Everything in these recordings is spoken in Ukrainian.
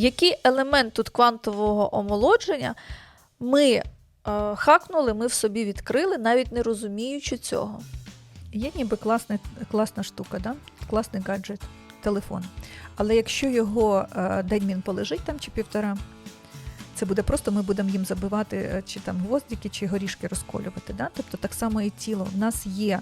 який елемент тут квантового омолодження ми е, хакнули, ми в собі відкрили, навіть не розуміючи цього. Є ніби класна, класна штука, да? класний гаджет, телефон. Але якщо його е, день він полежить там чи півтора, це буде просто ми будемо їм забивати е, чи там гвоздики, чи горішки розколювати. Да? Тобто так само і тіло. В нас є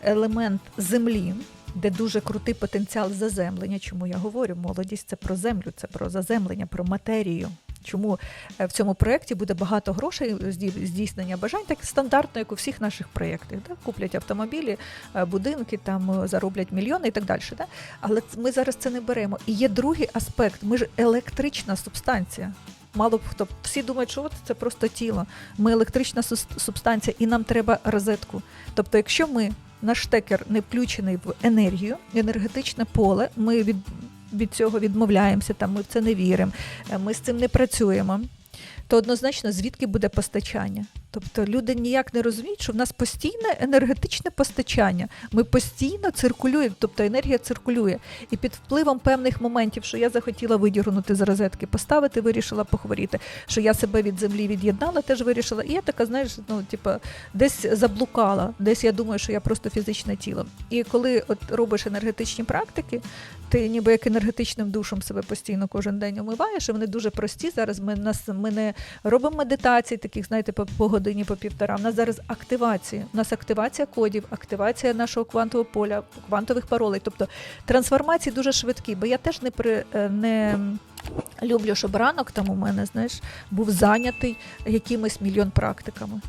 елемент землі, де дуже крутий потенціал заземлення. Чому я говорю? Молодість це про землю, це про заземлення, про матерію. Чому е, в цьому проєкті буде багато грошей здійснення бажань, так стандартно, як у всіх наших проєктах. Да? Куплять автомобілі, е, будинки, там е, зароблять мільйони і так далі. Да? Але ми зараз це не беремо. І є другий аспект: ми ж електрична субстанція. Мало б хто всі думають, що от це просто тіло. Ми електрична субстанція, і нам треба розетку. Тобто, якщо ми наш штекер не включений в енергію, енергетичне поле, ми від, від цього відмовляємося, там ми в це не віримо, е, ми з цим не працюємо. То однозначно звідки буде постачання? Тобто люди ніяк не розуміють, що в нас постійне енергетичне постачання. Ми постійно циркулюємо, тобто енергія циркулює. І під впливом певних моментів, що я захотіла видірнути з розетки, поставити, вирішила похворіти, що я себе від землі від'єднала, теж вирішила. І я така, знаєш, ну типу, десь заблукала, десь я думаю, що я просто фізичне тіло. І коли от робиш енергетичні практики, ти ніби як енергетичним душем себе постійно кожен день омиваєш, і вони дуже прості. Зараз ми нас ми не робимо медитацій, таких, знаєте, по, по годині, по півтора. У нас зараз активація. У нас активація кодів, активація нашого квантового поля, квантових паролей. Тобто трансформації дуже швидкі, бо я теж не при е, не. Люблю, щоб ранок там у мене, знаєш, був зайнятий якимись мільйон практиками.